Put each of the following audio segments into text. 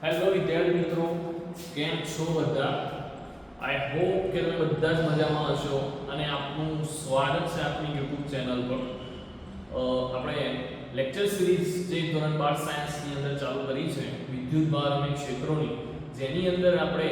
Hello વિદ્યાર્થી મિત્રો, કેમ છો બધા? આઈ હોપ કે તમે બધા જ મજામાં હશો અને આપનું સ્વાગત છે આપણી YouTube ચેનલ પર. આપણે લેક્ચર સિરીઝ જે ધોરણ 12 સાયન્સની અંદર ચાલુ કરી છે, વિદ્યુત ભાર અને ક્ષેત્રોની, જેની અંદર આપણે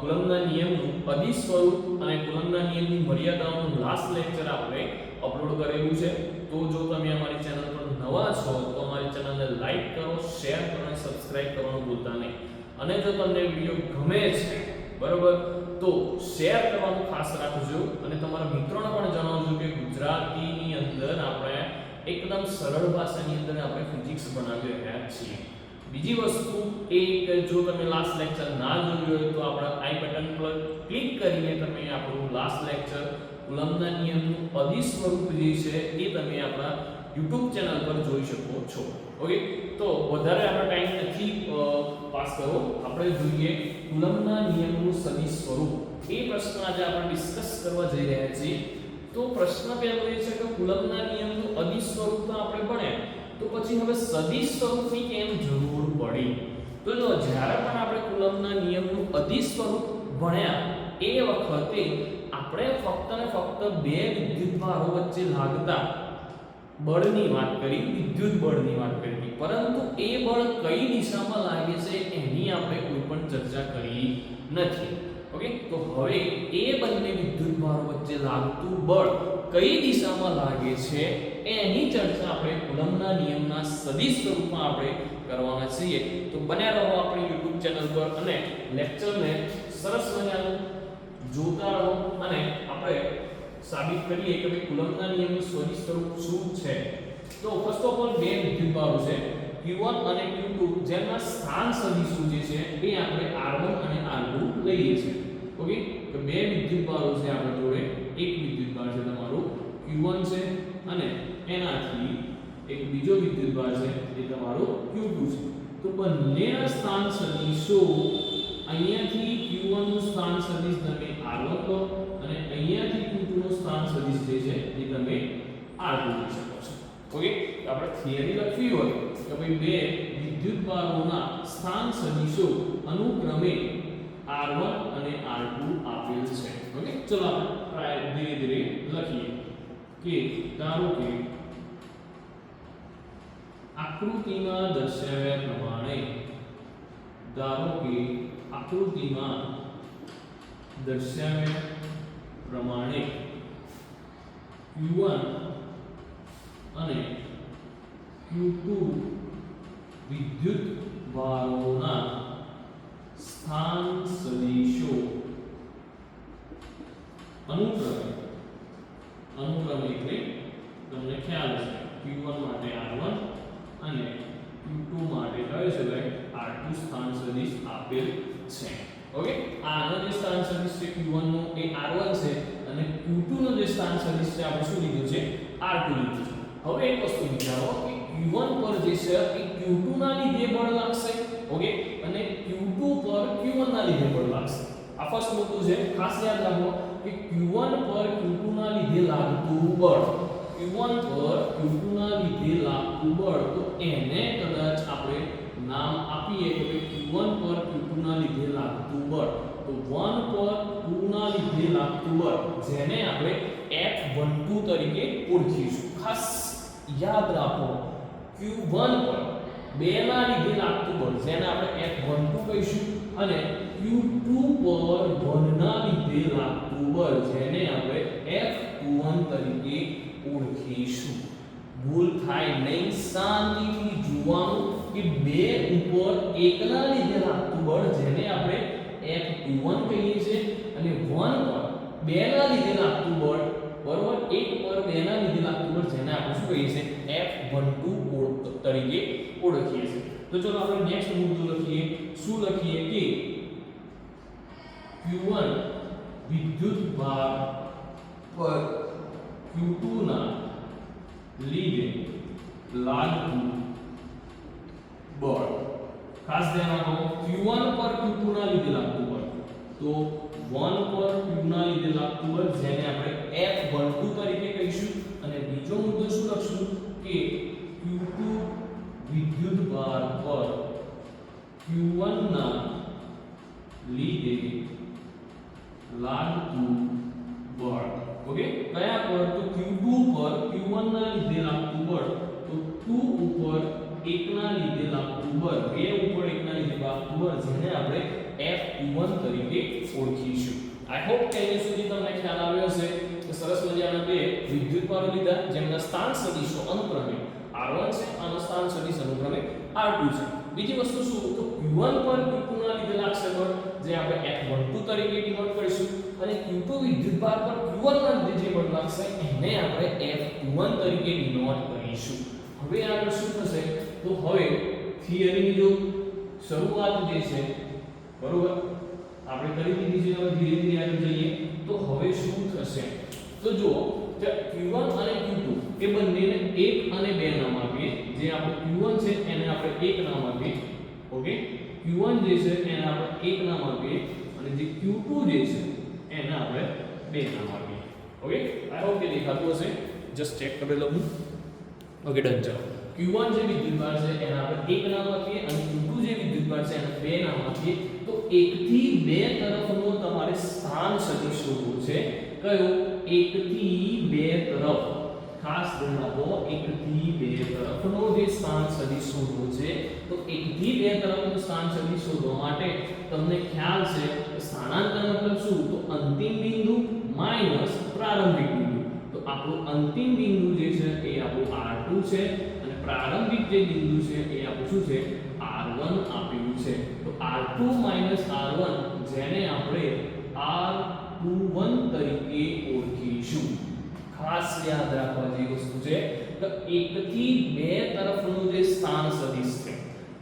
કુલમના નિયમનું અદિશ સ્વરૂપ અને કુલમના નિયમની મર્યાદાઓનું લાસ્ટ લેક્ચર આપણે અપલોડ કરેલું છે. તો જો તમે અમારી ચેનલ પર નવા છો તો અમારી ચેનલને લાઈક કરો, શેર કરો અને સબસ્ક્રાઇબ કરવાનું ભૂલતા નહીં. અને જો તમને વીડિયો ગમે છે, બરોબર, તો શેર કરવાનું ખાસ રાખજો. અને તમારા મિત્રોને પણ જણાવજો કે ગુજરાતીની અંદર આપણે એકદમ સરળ ભાષાની અંદર આપણે ફિઝિક્સ બનાવી રહ્યા છીએ. બીજી વસ્તુ એ કે જો તમે લાસ્ટ લેક્ચર ના જોયું હોય તો આપણા આઈ બટન પર ક્લિક કરીને તમે આપણું લાસ્ટ લેક્ચર કુલમ્બના નિયમનું અદિશ સ્વરૂપ જે છે એ તમે આપણા YouTube ચેનલ પર જોઈ શકો છો. ઓકે તો વધારે આપણે ટાઈમ નથી પાસ કરો આપણે જોઈએ કુલમના નિયમનું સદિશ સ્વરૂપ. એ પ્રશ્ન આજે આપણે ડિસ્કસ કરવા જઈ રહ્યા છીએ. તો પ્રશ્ન પહેલો એ છે કે કુલમના નિયમનું અદિશ સ્વરૂપ તો આપણે ભણ્યા તો પછી હવે સદિશ સ્વરૂપની કેમ જરૂર પડી? તો જો જ્યારે પણ આપણે કુલમના નિયમનું અદિશ સ્વરૂપ ભણ્યા, એ વખતે આપણે ફક્ત ને ફક્ત બે વિદ્યુતભારો વચ્ચે લાગતા. બળની વાત કરી, વિદ્યુત બળની વાત કરી. પરંતુ એ બળ કઈ દિશામાં લાગે છે એની આપણે કોઈ પણ ચર્ચા કરી નથી. ઓકે તો હવે એ બંને વિદ્યુત વિદ્યુતભારો વચ્ચે લાગતું બળ કઈ દિશામાં લાગે છે એની ચર્ચા આપણે કુલમના નિયમના સદિશ સ્વરૂપમાં આપણે કરવાના છીએ. તો બન્યા રહો આપણી YouTube ચેનલ પર અને લેક્ચરને સરસ મજાનું જોતા રહો અને આપણે સાબિત કરીએ કે ભાઈ કુલમ્બના નિયમનું સ્વદિશ સ્વરૂપ શું છે? તો ફર્સ્ટ ઓફ ઓલ બે વિદ્યુતભારો છે. Q1 અને Q2 જેમના સ્થાન સદિશો જે છે એ આપણે R1 અને R2 લઈએ છીએ. ઓકે તો બે વિદ્યુતભારો છે આપણા જોડે. એક વિદ્યુતભાર છે તમારું Q1 છે અને એનાથી એક બીજો વિદ્યુતભાર છે એ તમારો Q2 છે. તો બંનેના સ્થાન સદિશો અહીંયાથી Q1 નું સ્થાન સદિશ તમે R1 લો અને અહીંયાથી Q2 સ્થાન સદિશ જે છે એ તમે R2 લઈ શકો છો. ઓકે તો આપણે થિયરી લખવી હોય કે ભાઈ બે વિદ્યુતભારોના સ્થાન સદિશો અનુક્રમે R1 અને R2 આપેલ છે. ઓકે ચલો આપણે ધીરે ધીરે લખીએ કે ધારો કે આકૃતિમાં દર્શાવ્યા પ્રમાણે ધારો કે આકૃતિમાં દર્શાવ્યા પ્રમાણે Q1 અને Q2 વિદ્યુત વાળોના સ્થાન સદિશો અનુક્રમે અનુક્રમે એટલે તમને ખ્યાલ છે Q1 માટે R1 અને Q2 માટે કયો છે ભાઈ? R2 સ્થાન સદિશ આપેલ છે. ઓકે આનો જે સ્થાન સદિશ છે Q1 નો, એ R1 છે. અને Q2 નો જે સ્થાન સદિશ છે, આપણે શું લીધું છે? R2 લીધું છે. હવે એક વસ્તુ વિચારો કે Q1 પર જે છે, એ Q2 ના લીધે બળ લાગશે ઓકે અને Q2 પર Q1 ના લીધે બળ લાગશે. આ ફર્સ્ટ મુદ્દો છે, ખાસ યાદ રાખો કે Q1 પર Q2 ના લીધે લાગતું બળ. Q1 પર Q2 ના લીધે લાગતું બળ. તો એને કદાચ આપણે નામ આપીએ કે ભાઈ Q1 પર Q2 ના લીધે લાગતું બળ. તો 1 પર 2 ના લીધે લાગતું બળ જેને આપણે F12 તરીકે ઓળખીશું. ખાસ યાદ રાખો Q1 પર 2 ના લીધે લાગતું બળ જેને આપણે F12 કહીશું, અને Q2 પર 1 ના લીધે લાગતું બળ જેને આપણે F21 તરીકે ઓળખીશું. ભૂલ થાય નહીં, શાંતિથી જોવાનું કે બે ઉપર એકના લીધે લાગતું બળ જેને આપણે F21 કહીએ છીએ અને 1 પર બે ના લીધે લાગતું બળ બરોબર? એક પર બે ના લીધે લાગતું બળ જેને આપણે શું કહીએ છીએ? F12 ઓળ- તરીકે ઓળખીએ છીએ. તો ચલો આપણે નેક્સ્ટ મુદ્દો લખીએ. શું લખીએ કે Q1 વિદ્યુત ભાર પર Q2 ના લીધે લાગતું બળ ખાસ ધ્યાન રાખો Q1 પર Q2 ના લીધે લાગતું બળ તો 1 પર Q ના લીધે લાગતું બળ જેને આપણે F12 તરીકે કહીશું. અને બીજો મુદ્દો શું લખશું કે Q2 વિદ્યુત ભાર પર Q1 ના લીધે લાગતું બળ. ઓકે? કયા પર? તો Q2 પર Q1 ના લીધે લાગતું બળ. તો 2 ઉપર 1 ના લીધે લાગતું બળ 2 ઉપર 1 ના લીધે લાગતું બળ જેને આપણે F21 તરીકે ઓળખીશું. આઈ હોપ કે અહીંયા સુધી તમને ખ્યાલ આવ્યો હશે કે સરસ મજાના બે વિદ્યુત ભારો લીધા, જેમના સ્થાન સદિશો અનુક્રમે R1 છે અને સ્થાન સદિશ અનુક્રમે R2 છે. બીજી વસ્તુ શું? તો Q1 પર Q2 ના લીધેલા બળ જે આપણે F12 તરીકે ડિનોટ કરીશું. અને Q2 વિદ્યુત ભાર પર Q1 ના લીધે જે બળ લાગશે, એને આપણે F21 તરીકે ડિનોટ કરીશું. હવે આગળ શું થશે? તો હવે થિયરીની જો શરૂઆત જે છે, બરોબર? આપણે કરી દીધી છે, હવે ધીરે ધીરે આગળ જઈએ. તો હવે શું થશે? તો કે Q1 અને Q2 એ બંનેને 1 અને 2 નામ આપીએ. જે આપણે Q1 છે, એને આપણે 1 નામ આપીએ. ઓકે? Q1 જે છે, એને આપણે 1 નામ આપીએ. અને જે Q2 જે છે, એને આપણે 2 નામ આપીએ. ઓકે? આઈ હોપ કે દેખાતું હશે. જસ્ટ ચેક કરી લઉં ઓકે ડન ચલો Q1 જે વિદ્યુતભાર છે, એના આપણે એક નામ આપીએ અને Q2 જે વિદ્યુતભાર છે, એના બે નામ આપીએ. તો 1 થી 2 તરફનો તમારે સ્થાન સદિશ શોધવું છે. કયો? 1 થી 2 તરફ. ખાસ ધ્યાન આપો 1 થી 2 તરફનો જે સ્થાન સદિશ શોધવો છે, તો 1 થી 2 તરફનો સ્થાન સદિશ શોધવા માટે તમને ખ્યાલ છે સ્થાનાંતર મતલબ શું તો અંતિમ બિંદુ માઇનસ પ્રારંભિક બિંદુ. તો આપણું અંતિમ બિંદુ જે છે એ આપણું R2 છે અને પ્રારંભિક જે બિંદુ છે એ આપણું શું છે? R1 આપ્યું છે. તો R2 R1 જેને આપણે R21 તરીકે ઓળખીશું. ખાસ યાદ રાખવા જેવી વસ્તુ છે. તો એક થી બે તરફનું જે સ્થાન સદિશ છે.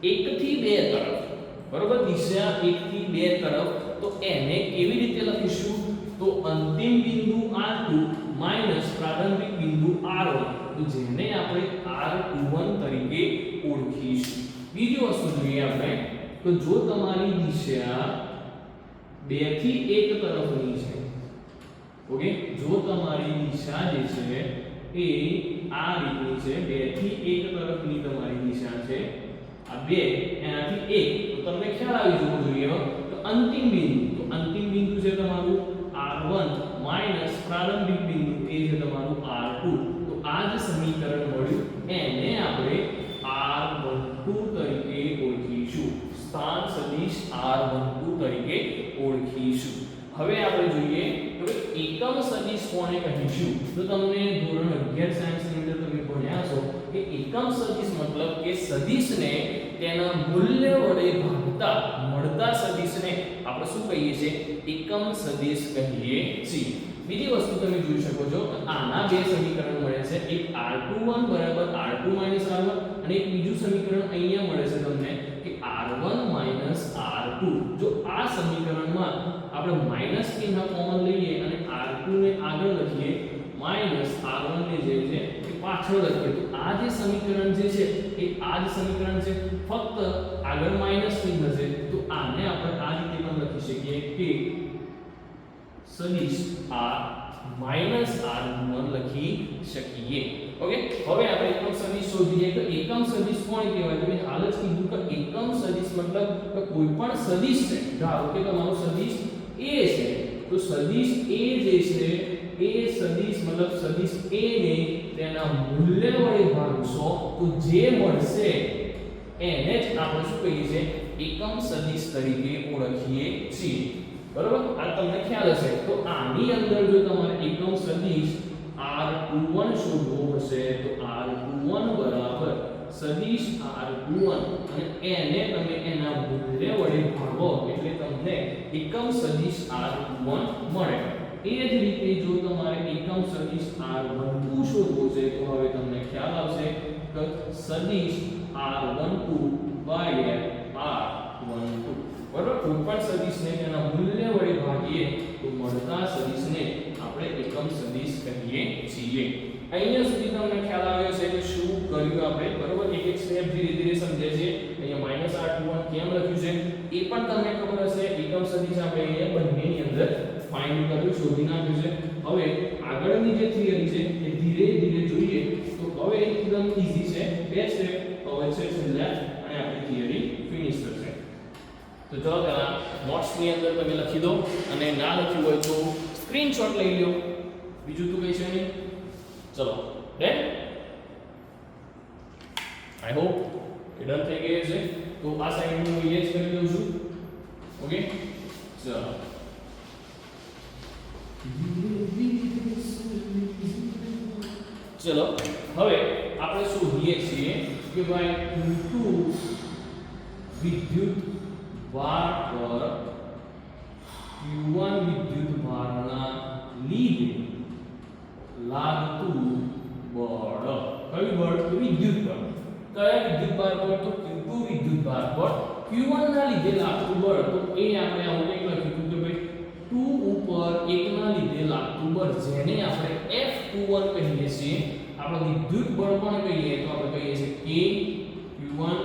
1 થી 2 તરફ. બરોબર? દિશા 1 થી 2 તરફ. તો એને કેવી રીતે લખીશું? તો અંતિમ બિંદુ R2 માઇનસ પ્રારંભિક બિંદુ R1 તો જેને આપણે R21 તરીકે ઓળખીશું. બીજી વસ્તુ જોઈએ આપણે, તો જો તમારી દિશા 2 થી 1 તરફની છે, ઓકે? જો તમારી દિશા જે છે એ આ રીતની છે 2 થી 1 તરફની તમારી દિશા છે, આ 2 એનાથી 1 તો તમને ખ્યાલ આવી જવો જોઈએ તો અંતિમ બિંદુ, તો અંતિમ બિંદુ છે તમારું R1 માઇનસ પ્રારંભિક બિંદુ કે છે તમારું R2 તો આ જે સમીકરણ મળ્યું. એને આપણે R12 તરીકે ઓળખીશું. સ્થાન સદિશ R12 તરીકે ઓળખીશું. હવે આપણે જોઈએ તો એકમ સદિશ કોને કહીશું? તો તમને ધોરણ 11 સાયન્સની અંદર તમે ભણ્યા છો કે એકમ સદિશ મતલબ કે સદિશને તેના મૂલ્ય વડે ભાગતા મળતા સદિશને આપણે શું કહીએ છીએ? એકમ સદિશ કહીએ છીએ. બીજી વસ્તુ તમે જોઈ શકો છો આના બે સમીકરણ મળે છે. એક R21 બરાબર R2 R1 અને એક બીજું સમીકરણ અહીંયા મળે છે તમને કે R1 R2 જો આ સમીકરણમાં આપણે માઇનસ ચિહ્ન કોમન લઈએ અને R2 ને આગળ લખીએ માઇનસ R1 ને જે છે એ પાછળ લખીએ. તો આ જે સમીકરણ જે છે, એ આ જ સમીકરણ છે. ફક્ત આગળ માઇનસ ચિહ્ન છે. આને આપણે આ રીતે પણ લખી શકીએ કે સદિશ R માઇનસ R1 લખી શકીએ. ઓકે હવે આપણે એકમ સદિશ શોધીએ તો એકમ સદિશ કોણ કહેવાય? તો હાલ જ કીધું કે એકમ સદિશ મતલબ કે કોઈ પણ સદિશ છે. ધારો કે તમારો સદિશ A છે, તો સદિશ A જે છે, એ સદિશ મતલબ સદિશ A ને તેના મૂલ્ય વડે ભાગશો, તો જે મળશે, એને જ આપણે શું કહીએ છીએ? એકમ સદિશ તરીકે ઓળખીએ છીએ. બરોબર? આ તમને ખ્યાલ હશે. તો આની અંદર જો તમારે એકમ સદિશ R21 શોધવો હશે તો R21 બરાબર સદિશ R21 અને એને તમે એના મૂલ્ય વડે ભાગો, એટલે તમને એકમ સદિશ R21 મળે. એ જ રીતે જો તમારે એકમ સદિશ R12 શોધવો છે, તો હવે તમને ખ્યાલ આવશે. કે સદિશ R12 ભાગ્યા R12 બરાબર? કોઈ પણ સદિશને તેના મૂલ્ય વડે ભાગીએ તો મળતા સદિશને આપણે એકમ સદિશ કહીએ છીએ. અહીંયા સુધી તમને ખ્યાલ આવ્યો છે કે શું કર્યું આપણે. બરાબર? એક એક સ્ટેપ ધીરે ધીરે સમજે છે. અહીંયા માઇનસ R21 કેમ લખ્યું છે? એ પણ તમને ખબર હશે. એકમ સદિશ આપણે અહીંયા બંનેની અંદર ફાઇન્ડ કર્યું, શોધી નાખ્યું છે. હવે આગળની જે થિયરી છે એ ધીરે ધીરે જોઈએ. તો હવે એકદમ ઈઝી છે. બે સ્ટેપ હવે છે છેલ્લા અને આપણી થિયરી ફિનિશ થશે તો જો પહેલા નોટ્સની અંદર તમે લખી દો અને ના લખ્યું હોય તો સ્ક્રીનશોટ લઈ લો બીજું તો કંઈ છે નહીં. ચલો ડન આઈ હોપ એ ડન થઈ ગઈ છે તો આ સાઈડ હું યસ કરી દઉં છું. ઓકે ચલો. ચલો, હવે આપણે શું જોઈએ છીએ કે ભાઈ q2 વિદ્યુત ભાર પર q1 વિદ્યુત ભારના લીધે લાગતું બળ. કયું બળ? વિદ્યુત બળ. કયા વિદ્યુત ભાર પર? તો q2 વિદ્યુત ભાર પર. Q1 ના લીધે લાગતું બળ તો એ આપણે આવું કંઈક લખ્યું કે ભાઈ 2 ઉપર 1 ના લીધે લાગતું બળ. જેને આપણે F21 કહીએ છીએ, આપણે વિદ્યુત બળ પણ કહીએ? તો આપણે કહીએ છીએ K q1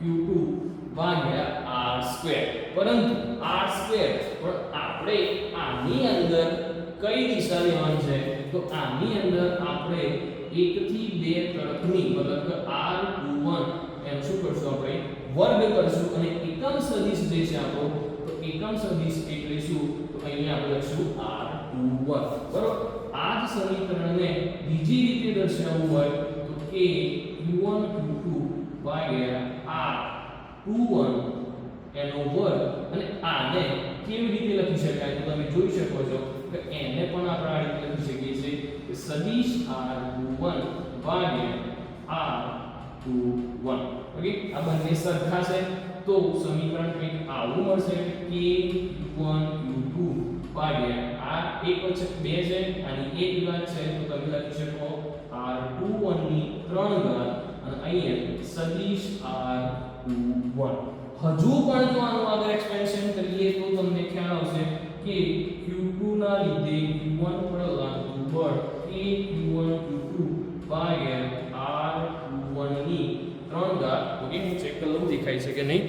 q2 ભાગ્યા r2 પરંતુ r2 પણ આપણે આની અંદર કઈ દિશા લેવાની છે? તો આની અંદર આપણે 1 થી 2 તરફની, મતલબ કે r21 એમ શું કરશું આપણે? વર્ગ કરશું. અને એકમ સદિશ જે છે આપણો, તો એકમ સદિશ એટલે શું? તો અહીંયા આપણે લખશું r21 બરોબર? આ જ સમીકરણને બીજી રીતે દર્શાવવું હોય, તો કે q1 q2 ભાગ્યા r21 એનો વર્ગ અને આને કેવી રીતે લખી શકાય તો તમે જોઈ શકો છો કે એને પણ આપણે આ રીતે લખી શકીએ છીએ કે સદિશ r21 ભાગ્યા r21 ઓકે આ બંને સરખા છે. તો સમીકરણ કંઈક આવું મળશે. કે q1 q2 ભાગ્યા આ એક વચ્ચે બે છે અને એક ઘાત છે. તો તમે લખી શકો r21 ની 3 ઘાત. અને અહીંયા સદિશ r21 હજુ પણ જો આનું આગળ એક્સપેન્શન કરીએ તો તમને ખ્યાલ આવશે કે q2 ના લીધે q1 પર લાગતું બળ એ q1 q2 ભાગ્યા r21 ની 3 ઘાત. ઓકે હું ચેક કરી લઉં, દેખાય છે કે નહીં?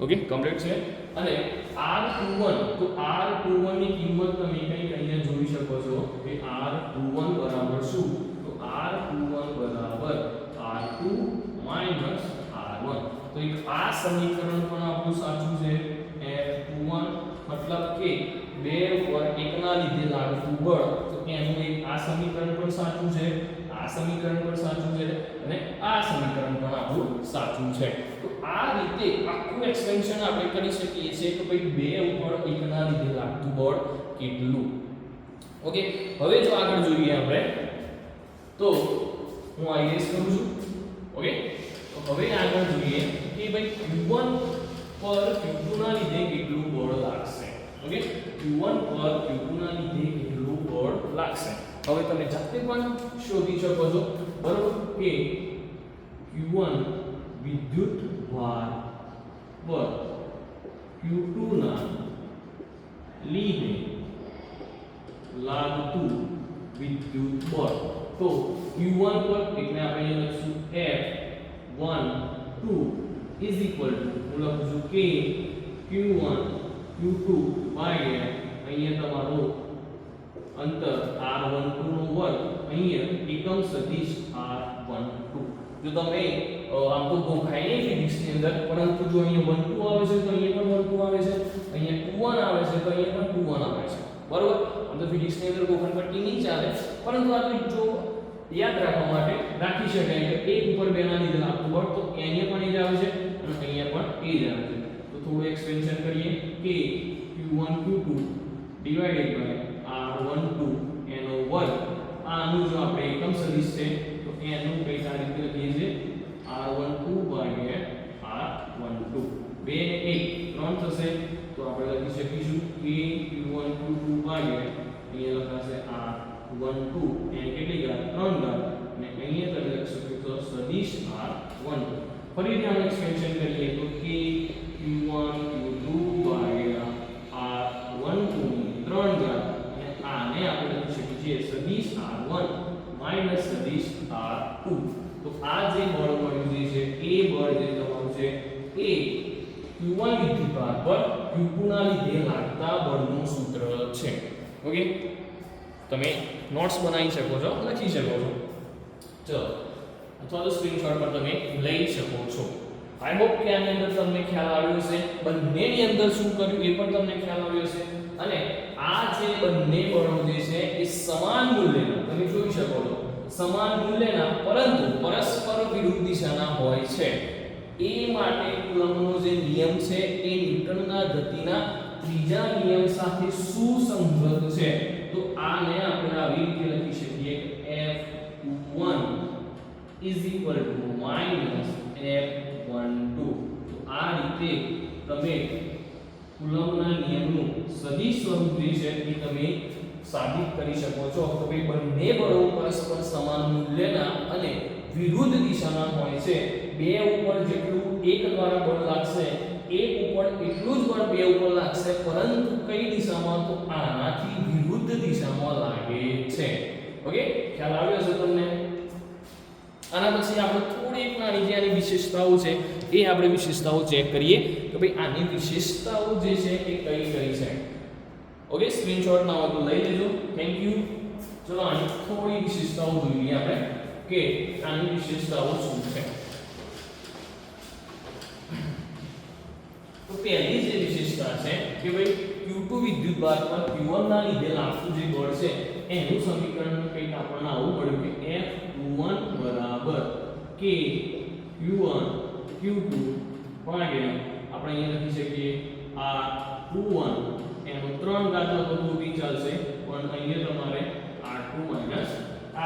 ઓકે કમ્પ્લીટ છે? અને r21 તો r21 ની કિંમત તમે કઈ અહીંયા જોઈ શકો છો કે r21 બરાબર શું? તો r21 બરાબર r2 માઇનસ r1 તો એક આ સમીકરણ પણ આપણું સાચું છે. F21 મતલબ કે બે ઉપર એકના લીધે લાગતું બળ તો એનું એક આ સમીકરણ પણ સાચું છે, આ સમીકરણ પણ સાચું છે અને આ સમીકરણ પણ આપણું સાચું છે. તો આ રીતે આખું એક્સટેન્શન આપણે કરી શકીએ છીએ કે ભાઈ બે ઉપર એકના લીધે લાગતું બળ કેટલું? ઓકે હવે જો આગળ જોઈએ આપણે, તો હું આઈએસ કરું છું. ઓકે તો હવે આગળ જોઈએ કે ભાઈ Q1 પર Q2 ના લીધે કેટલું બળ લાગશે? ઓકે Q1 પર Q2 ના લીધે કેટલું બળ લાગશે? હવે તમે જાતે પણ શોધી શકો છો. બરોબર? કે Q1 વિદ્યુત ભાર પર Q2 ના લીધે લાગતું વિદ્યુત બળ. તો Q1 પર એટલે આપણે લખશું? F1 2 is equal to હું લખું છું K Q1 Q2 ભાગ્યા અહીંયા તમારું અંતર R12 નો વર્ગ અહીંયા એકમ સદિશ R12 જો તમે આમ તો ગોખાય નહીં ફિઝિક્સની અંદર, પરંતુ જો અહીંયા 12 આવે છે તો અહીંયા પણ 12 આવે છે, અહીંયા 21 આવે છે તો અહીંયા પણ 21 આવે છે. બરોબર? આમ તો ફિઝિક્સની અંદર ગોખણ પટ્ટી નહીં ચાલે. પરંતુ આ તો જો યાદ રાખવા માટે રાખી શકાય કે 1 ઉપર 2 ના લીધે લાગતું બળ તો અહીંયા પણ એ જ આવે છે અને અહીંયા પણ એ જ આવે છે તો થોડું એક્સપેન્શન કરીએ કે q1 q2 divided by r12 એનો વર્ગ આનું જો આપણે એકમ સદિશ છે તો એનું કંઈક આ રીતે લખીએ છીએ r12 ભાગ્યા r12 બે ને એક ત્રણ થશે તો આપણે લખી શકીશું કે q1 q2 ભાગ્યા અહીંયા લખાશે r12 એને કેટલી ઘાત ત્રણ ઘાત અને અહીંયા તમે લખી શકો છો સદિશ r12 ફરીથી આનું એક્સપેન્શન કરીએ તો કે q1 q2 ભાગ્યા r12 ની ત્રણ ઘાત. અને આને આપણે લખી શકીએ સદિશ r1 માઇનસ સદિશ r2 તો આ જે બળ મળ્યું જે છે, એ બળ જે તમારું છે, એ q1 વિદ્યુતભાર પર q2 ના લીધે લાગતા બળનું સૂત્ર છે. ઓકે તમે નોટ્સ બનાવી શકો છો, લખી શકો છો. ચલો. અથવા તો સ્ક્રીનશોટ પર તમે લઈ શકો છો. આઈ હોપ કે આની અંદર તમને ખ્યાલ આવ્યો હશે. બંનેની અંદર શું કર્યું એ પણ તમને ખ્યાલ આવ્યો હશે. અને આ જે બંને બળો જે છે એ સમાન મૂલ્યના, તમે જોઈ શકો છો, સમાન મૂલ્યના, પરંતુ પરસ્પર વિરુદ્ધ દિશાના હોય છે. એ માટે કુલમ્બનો જે નિયમ છે એ ન્યૂટનના ગતિના ત્રીજા નિયમ સાથે સુસંગત છે. તો આને આપણે આવી રીતે લખી શકીએ. કે F1 is equal to minus F12 તો આ રીતે તમે કુલમના નિયમનું સદિશ સ્વરૂપ જે છે એ તમે સાબિત કરી શકો છો. તો ભાઈ બંને બળો પરસ્પર સમાન મૂલ્યના અને વિરુદ્ધ દિશાના હોય છે. બે ઉપર જેટલું એક દ્વારા બળ લાગશે, એક ઉપર એટલું જ બળ બે ઉપર લાગશે, પરંતુ કઈ દિશામાં? તો આનાથી વિરુદ્ધ દિશામાં લાગે છે. ઓકે? ખ્યાલ આવ્યો છે તમને? આના પછી આપણે થોડી પ્રાણી જે આની વિશેષતાઓ છે, એ આપણે વિશેષતાઓ ચેક કરીએ કે ભાઈ આની વિશેષતાઓ જે છે એ કઈ કઈ છે. ઓકે સ્ક્રીનશોટ ના હોય તો લઈ લેજો. થેન્ક યુ ચલો, આની થોડી વિશેષતાઓ જોઈ લઈએ આપણે કે આની વિશેષતાઓ શું છે. તો પહેલી જે વિશેષતા છે કે ભાઈ Q2 વિદ્યુત ભાર પર Q1 ના લીધે લાગતું જે બળ છે એનું સમીકરણ કંઈક આપણને આવું મળ્યું કે F21 બરાબર K Q1 Q2 ભાગ્યા આપણે અહીંયા લખી શકીએ R21 એનો ત્રણ ઘાત લખો તો બી ચાલશે, પણ અહીંયા તમારે R2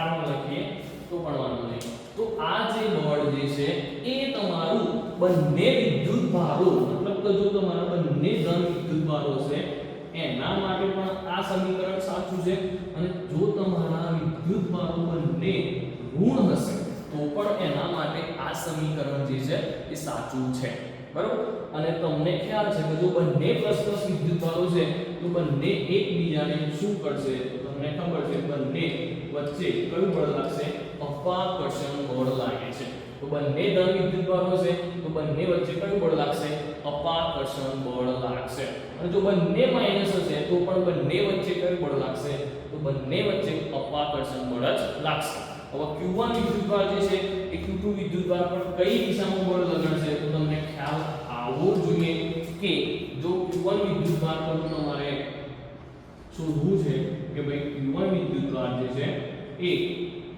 R1 લખીએ તો પણ વાંધો નહીં. તો આ જે બળ જે છે એ તમારું બંને વિદ્યુત ભારો મતલબ કે જો તમારા બંને ધન વિદ્યુત ભારો છે એના માટે પણ આ સમીકરણ સાચું છે. અને જો તમારા વિદ્યુત ભારો બંને ઋણ હશે, તો પણ એના માટે આ સમીકરણ જે છે એ સાચું છે. બરોબર? અને તમને ખ્યાલ છે કે જો બંને પ્રશ્ન વિદ્યુત ભારો છે, તો બંને એકબીજાને શું કરશે? તો તમને ખબર છે, બંને વચ્ચે કયું બળ લાગશે? અપાકર્ષણ બળ લાગે છે. તો બંને ધન વિદ્યુત હશે તો બંને વચ્ચે કયું બળ લાગશે? અપાકર્ષણ બળ લાગશે. અને જો બંને માઇનસ હશે, તો પણ બંને વચ્ચે કયું બળ લાગશે? તો બંને વચ્ચે અપાકર્ષણ બળ જ લાગશે. હવે Q1 વિદ્યુતભાર જે છે, એ Q2 વિદ્યુતભાર પર કઈ દિશામાં બળ લગાડશે? તો તમને ખ્યાલ આવવો જોઈએ કે જો Q1 વિદ્યુત ભાર પર તમારે શોધવું છે કે ભાઈ Q1 વિદ્યુતભાર જે છે, એ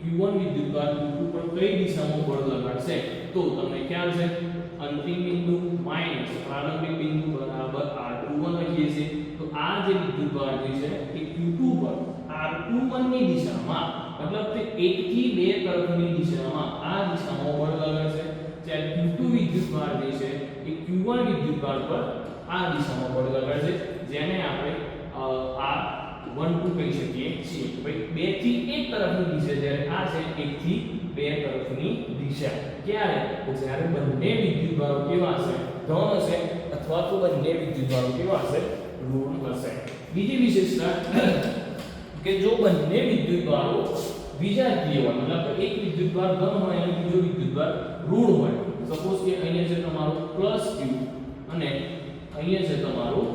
Q1 વિદ્યુત ભાર Q2 પર કઈ દિશામાં બળ લગાડશે તો તમને ખ્યાલ છે, અંતિમ બિંદુ માઇનસ પ્રારંભિક બિંદુ બરાબર R21 લખીએ છીએ. તો આ જે વિદ્યુતભાર જે છે, એ Q2 પર R21 ની દિશામાં, મતલબ કે 1 થી 2 તરફની દિશામાં આ દિશામાં બળ લગાડશે જ્યારે Q2 વિદ્યુતભાર જે છે, એ Q1 વિદ્યુતભાર પર આ દિશામાં બળ લગાડશે જેને આપણે આ 1 2 કહી શકીએ છીએ કે ભાઈ 2 થી 1 તરફની દિશા જ્યારે આ છે 1 થી 2 તરફની દિશા. ક્યારે? તો જ્યારે બંને વિદ્યુત ભારો કેવા હશે? ધન હશે, અથવા તો બંને વિદ્યુત ભારો કેવા હશે? ઋણ હશે. બીજી વિશેષતા કે જો બંને વિદ્યુત ભારો વિજાતીય હોય મતલબ કે એક વિદ્યુત ભાર ધન હોય અને બીજો વિદ્યુત ભાર ઋણ હોય. સપોઝ કે અહીંયા છે તમારું પ્લસ q અને અહીંયા છે તમારું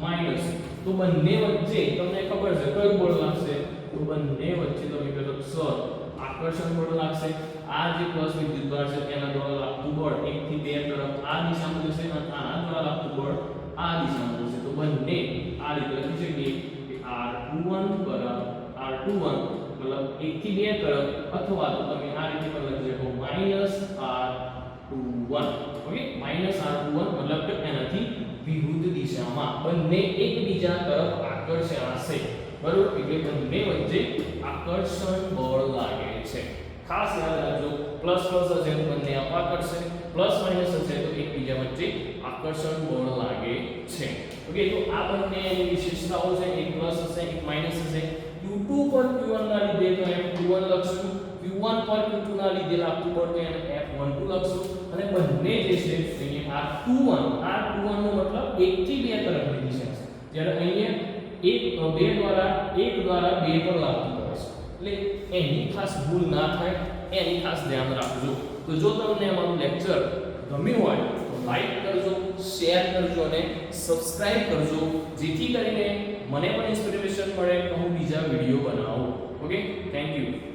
માઇનસ તો બંને વચ્ચે તમને ખબર છે, કયું બળ લાગશે? તો બંને વચ્ચે તમે કહો સર આકર્ષણ બળ લાગશે. આ જે પ્લસ વિદ્યુતભાર છે, તેના દ્વારા લાગતું બળ 1 થી 2 તરફ આ દિશામાં જશે અને આના દ્વારા લાગતું બળ આ દિશામાં જશે. તો બંને આ રીતે લખી શકીએ કે R21 બરાબર R21 મતલબ 1 થી 2 તરફ અથવા તો તમે આ રીતે પણ લખી શકો minus R21 okay minus R21 મતલબ કે એનાથી વિરુદ્ધ દિશામાં બંને એકબીજા તરફ આકર્ષાશે બરોબર? એટલે બંને વચ્ચે આકર્ષણ બળ લાગે છે. ખાસ યાદ રાખજો, પ્લસ પ્લસ હશે તો બંને અપાકર્ષે પ્લસ માઇનસ હશે તો એકબીજા વચ્ચે આકર્ષણ બળ લાગે છે. ઓકે, તો આ બંને એની વિશેષતાઓ છે. એક પ્લસ હશે, એક માઇનસ હશે. Q2 પર Q1 ના લીધે તો F21 લખશું. Q1 પર Q2 ના લીધે લાગતું બળ તો એને F12 લખશું. અને બંને જે છે અહીંયા R21 R21 નો મતલબ 1 થી 2 તરફની દિશા છે. જ્યારે અહીંયા એક બે દ્વારા, એક દ્વારા બે પર લાગુ પડે છે. એટલે એની ખાસ ભૂલ ના થાય, એની ખાસ ધ્યાન રાખજો. તો જો તમને અમારું લેક્ચર ગમ્યું હોય, તો લાઈક કરજો શેર કરજો અને સબસ્ક્રાઇબ કરજો, જેથી કરીને મને પણ ઇન્સ્પિરેશન મળે કે હું બીજા વીડિયો બનાવું. Okay thank you